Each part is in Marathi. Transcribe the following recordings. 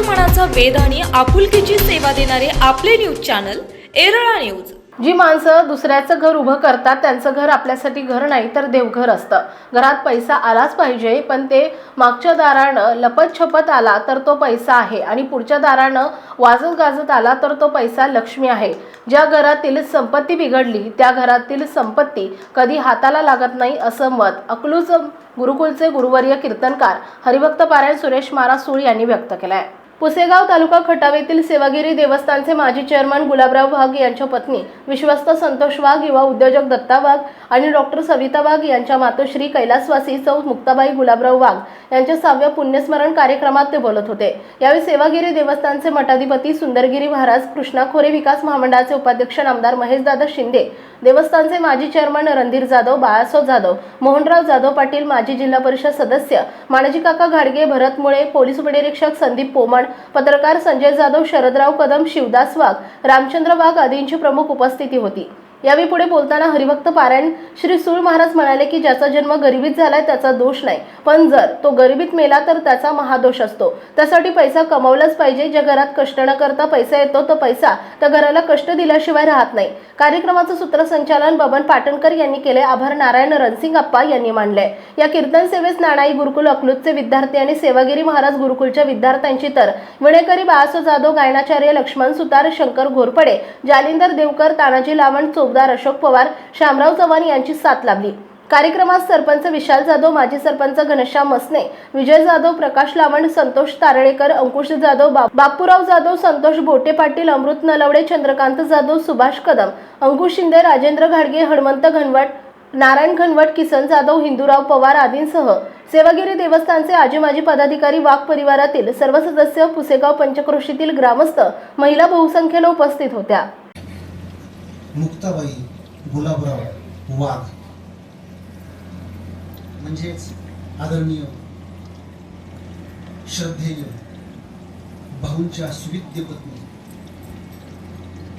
मनाचा वेध आणि आपुलकीची सेवा देणारे आपले न्यूज चॅनल एरळा न्यूज. जी माणसं दुसऱ्याचं घर उभं करतात त्यांचं घर आपल्यासाठी घर नाही तर देवघर असतं. घरात पैसा आलाच पाहिजे पण ते मागच्या दारानं लपत छपत आला तर तो पैसा आहे आणि पुढच्या दारानं वाजत गाजत आला तर तो पैसा लक्ष्मी आहे. ज्या घरातील संपत्ती बिघडली त्या घरातील संपत्ती कधी हाताला लागत नाही असं मत अकलूज गुरुकुलचे गुरुवर्य कीर्तनकार हरिभक्त पारायण सुरेश महाराज सुळ यांनी व्यक्त केलं आहे पुसेगाव तालुका खटाव सेवागिरी देवस्थानचे माजी चेअरमन गुलाबराव वाघ यांच्या पत्नी विश्वस्त संतोष वाघ युवा उद्योजक दत्ता वाघ आणि डॉक्टर सविता वाघ यांच्या मातोश्री कैलासवासी चौ मुक्ताबाई गुलाबराव वाघ यांच्या सहाव्या पुण्यस्मरण कार्यक्रमात ते बोलत होते. यावेळी सेवागिरी देवस्थानचे मठाधिपती सुंदरगिरी महाराज कृष्णा खोरे विकास महामंडळाचे उपाध्यक्ष आमदार महेशदादा शिंदे देवस्थानचे माजी चेअरमन रणधीर जाधव बाळासाहेब जाधव मोहनराव जाधव पाटील माजी जिल्हा परिषद सदस्य मानाजी काका घाडगे भरत मुळे पोलीस उपनिरीक्षक संदीप पोमण पत्रकार संजय जाधव शरदराव कदम शिवदास वाघ रामचंद्र वाघ आदींची प्रमुख उपस्थिती होती. यावेळी पुढे बोलताना हरिभक्त पारायण श्री सूळ महाराज म्हणाले की ज्याचा जन्म गरिबीत झालाय त्याचा दोष नाही. पण जर तो गरिबीत मेला तर त्याचा महादोष असतो. त्यासाठी पैसा कमवलाच पाहिजे. ज्या घरात कष्ट न करता पैसा येतो तो पैसा त्या घराला कष्ट दिल्याशिवाय राहत नाही. कार्यक्रमाचं सूत्रसंचालन बबन पाटणकर यांनी केले आभार नारायण रणसिंग अप्पा यांनी मानले या कीर्तन सेवेस नाणाई गुरुकुल अकलूतचे विद्यार्थी आणि सेवागिरी महाराज गुरुकुलच्या विद्यार्थ्यांची तर विणेकरी बाळासो जाधव गायनाचार्य लक्ष्मण सुतार शंकर घोरपडे जालिंदर देवकर तानाजी लावण चोपदार अशोक पवार शामराव चव्हाण यांची साथ लाभली. कार्यक्रमात सरपंच विशाल जाधव माजी सरपंच घनश्याम मसने विजय जाधव प्रकाश लावण संतोष तारळेकर अंकुश जाधव बा- बापूराव जाधव संतोष बोटे पाटील अमृत नलवडे चंद्रकांत जाधव सुभाष कदम अंकुश शिंदे राजेंद्र घाडगे हनुमंत घनवट नारायण घनवट किसन जाधव हिंदूराव पवार आदींसह सेवागिरी देवस्थानचे आजी माजी पदाधिकारी वाघ परिवारातील सर्व सदस्य पुसेगाव पंचक्रोशीतील ग्रामस्थ महिला बहुसंख्येनं उपस्थित होत्या. मुक्ताबाई गुलाबराव वाघ. म्हणजेच आदरणीय श्रद्धेय भाऊंच्या सुविद्य पत्नी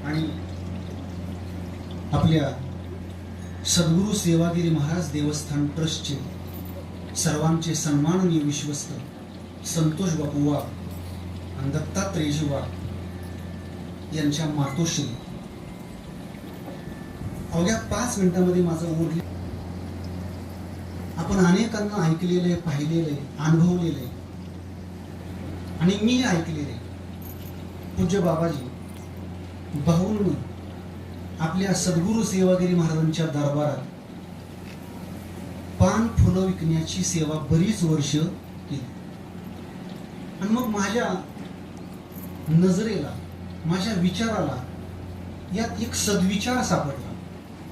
आणि आपल्या सद्गुरू सेवागिरी महाराज देवस्थान ट्रस्टचे सर्वांचे सन्माननीय विश्वस्त संतोष बापू वाघ आणि दत्तात्रेयजी वाघ यांच्या मातोश्री अवघ्या पाच मिनिटामध्ये माझं ओढले आपण अनेकांना ऐकलेलं आहे पाहिलेलं आहे अनुभवलेलं आहे. आणि मी ऐकलेलं आहे. पूज्य बाबाजी भाऊंनी आपल्या सद्गुरू सेवागिरी महाराजांच्या दरबारात पान फुलं विकण्याची सेवा बरीच वर्ष केली. आणि मग माझ्या नजरेला माझ्या विचाराला यात एक सद्विचार सापडला.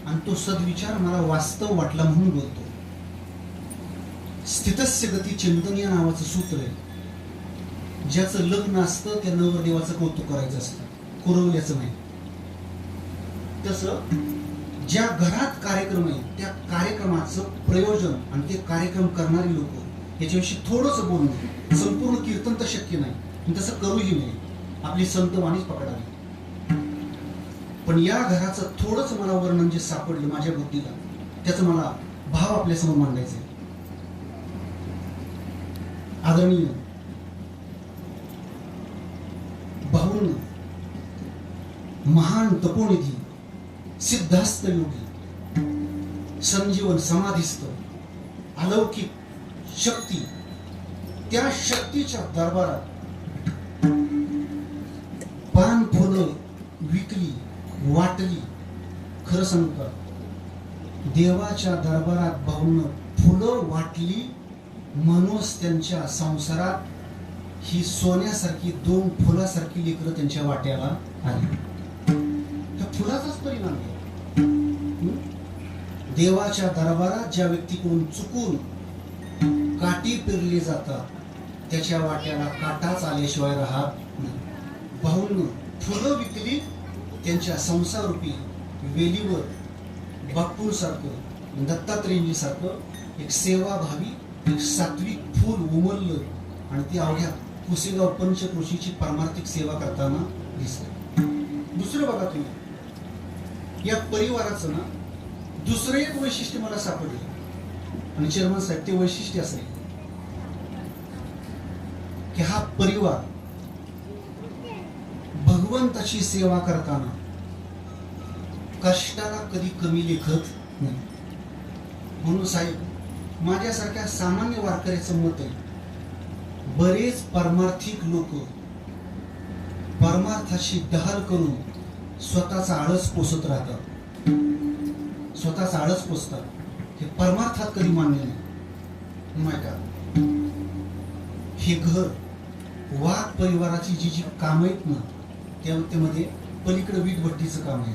आणि तो सद्विचार मला वास्तव वाटला म्हणून बोलतो. स्थितस्य गती चिंतन या नावाचं सूत्र आहे. ज्याचं लग्न असतं त्या नवरदेवाचं कौतुक करायचं असतं. कुरवल्याचं नाही. तस ज्या घरात कार्यक्रम आहे त्या कार्यक्रमाचं प्रयोजन आणि ते कार्यक्रम करणारी लोक याच्याविषयी थोडस बोलणं. संपूर्ण कीर्तन तर शक्य नाही. तसं करूही नाही. आपली संतवाणीच पकडावी. पण या घराचं थोडंच मला वर्णन जे सापडलं माझ्या बुद्धीला त्याचं मला भाव आपल्यासमोर मांडायचा आहे आदरणीय भाऊन महान तपोनिधी सिद्धास्त योगी संजीवन समाधिस्थ अलौकिक शक्ती त्या शक्तीच्या दरबारात पान फुलं विकली वाटली. खरं सांगू का? देवाच्या दरबारात भाऊन फुलं वाटली म्हणूनच त्यांच्या संसारात ही सोन्यासारखी दोन फुलासारखी लेकरं त्यांच्या वाट्याला आली. त्या फुलाचाच परिणाम आहे. देवाच्या दरबारात ज्या व्यक्तीकडून चुकून काठी पेरली जातात त्याच्या वाट्याला काटाच आल्याशिवाय राहत भाऊन फुलं विकली त्यांच्या संसारूपी वेलीवर बापूंसारखं दत्तात्रेयजीसारखं एक सेवाभावी एक सात्विक फूल उमललं आणि ती अवघ्या कुसेगाव पंचकृषीची पारमार्थिक सेवा करताना दिसते दुसरं बघा तुम्ही. या परिवाराचं ना दुसरं एक वैशिष्ट्य मला सापडलं. आणि चेअरमन साहेब ते वैशिष्ट्य असेल की हा परिवार भगवंताची सेवा करताना कष्टाला कधी कमी लेखत नाही. म्हणून साहेब माझ्यासारख्या सामान्य वारकऱ्याचं मत आहे बरेच परमार्थिक लोक परमार्थाशी दहाल करून स्वतःचा आळस पोसत राहतात. स्वतःचा आळस पोसतात. हे परमार्थात कधी मान्य नाही. नाही का? हे घर वाघ परिवाराची जी जी कामं आहेत ना त्यामध्ये पलीकडे वीटभट्टीचं काम आहे.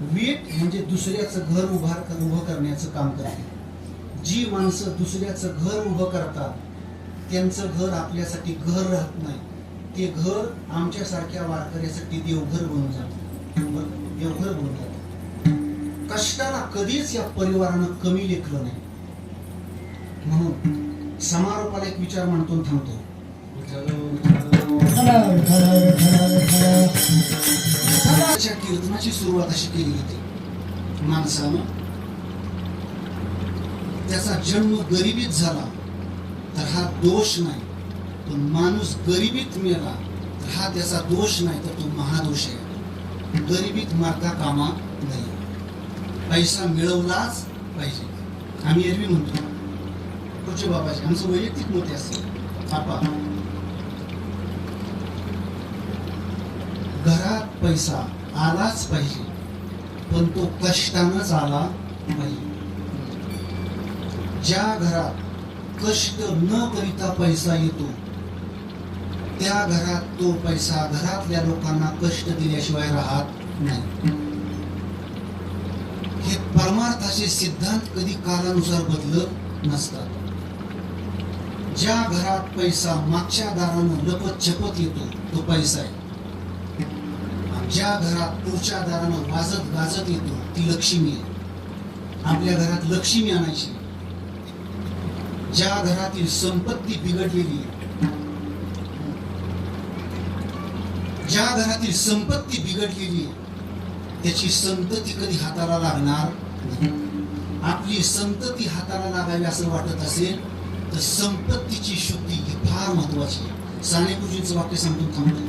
वीट म्हणजे दुसऱ्याचं घर उभार उभं करण्याचं काम करते. जी माणसं दुसऱ्याचं घर उभं करतात त्यांचं घर आपल्यासाठी घर राहत नाही. ते घर आमच्यासारख्या वारकऱ्यासाठी देवघर बनून जातं. देवघर बनून जातं. कष्टाला कधीच या परिवारानं कमी लेखलं नाही. म्हणून समारोपाला एक विचार म्हणतो थांबतो. कीर्तनाची सुरुवात अशी केली होती. माणसानं. त्याचा जन्म गरिबीत झाला तर हा दोष नाही. पण माणूस गरिबीत मेला तर हा त्याचा दोष नाही तर तो महादोष आहे. गरिबीत मारता कामा नाही. पैसा मिळवलाच पाहिजे. आम्ही एरवी म्हणतो. पुढचे बाबाजी आमचं वैयक्तिक मत असतं. घरात पैसा आलाच पाहिजे. पण तो कष्टानच आला पाहिजे ज्या घरात कष्ट न करिता पैसा येतो त्या घरात तो पैसा घरातल्या लोकांना कष्ट दिल्याशिवाय राहत नाही. हे परमार्थाचे सिद्धांत कधी कालानुसार बदलत नसतात. ज्या घरात पैसा मागच्या दारानं लपत छपत येतो तो पैसा आहे. ज्या घरात पुढच्या दारानं वाजत गाजत येतो ती लक्ष्मी आहे. आपल्या घरात लक्ष्मी आणायची. ज्या घरातील संपत्ती बिघडलेली ज्या घरातील संपत्ती बिघडलेली त्याची संतती कधी हाताला लागणार आपली संतती हाताला लागावी असं वाटत असेल तर संपत्तीची शुद्धी ही फार महत्वाची आहे. साने गुरुजींचं वाक्य सांगून थांबतो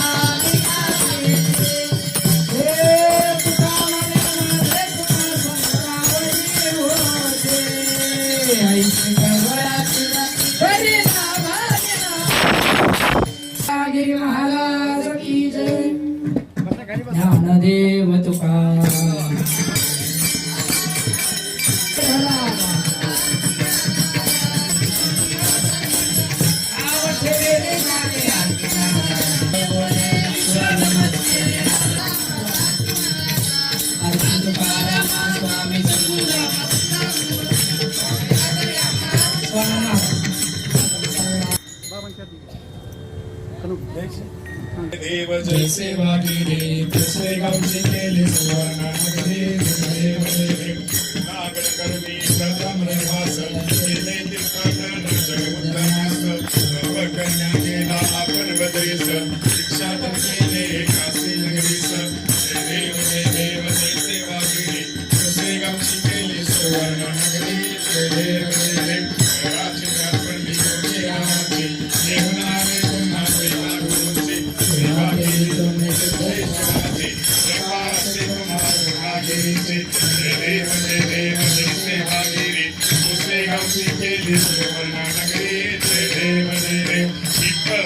देव जय सेवा केली. गावचे केले सुवर्ण नगरी देव देव नागड करवी प्रथम रहिवास केले तीर्थाटन जगमुद्रास सर्व कन्या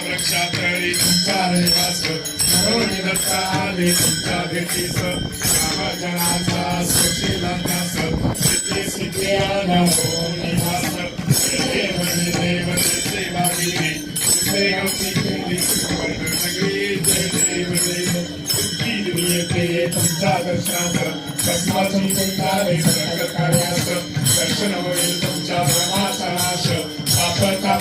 वृक्षातळी तुमचा रहिवास करुणी दत्ता आले तुमच्या भेटीस रामजनाचा सुशीला न्यास सिद्धी सिद्धी आला हो निवास देव देव सेवा दुसरे गावची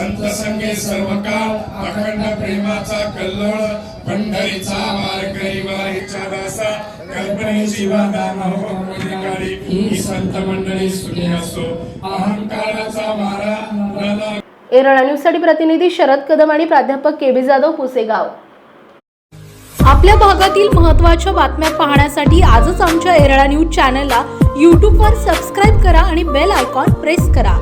संत संगे सर्व काळ अखंड प्रेमाचा कल्लोळ पंढरीचा वार करी वारीच्या दासा. कल्पनेची वादा नवकाळी ही संत मंडळी सुखी असो. अहंकाराचा वारा रला. एरळा न्यूजसाठी प्रतिनिधी शरद कदम आणि प्राध्यापक के बी जाधव पुसेगाव. आपल्या भागातील महत्त्वाच्या बातम्या पाहण्यासाठी आजच आमच्या एरळा न्यूज चॅनलला यूट्यूबवर सबस्क्राईब करा आणि बेल आयकॉन प्रेस करा.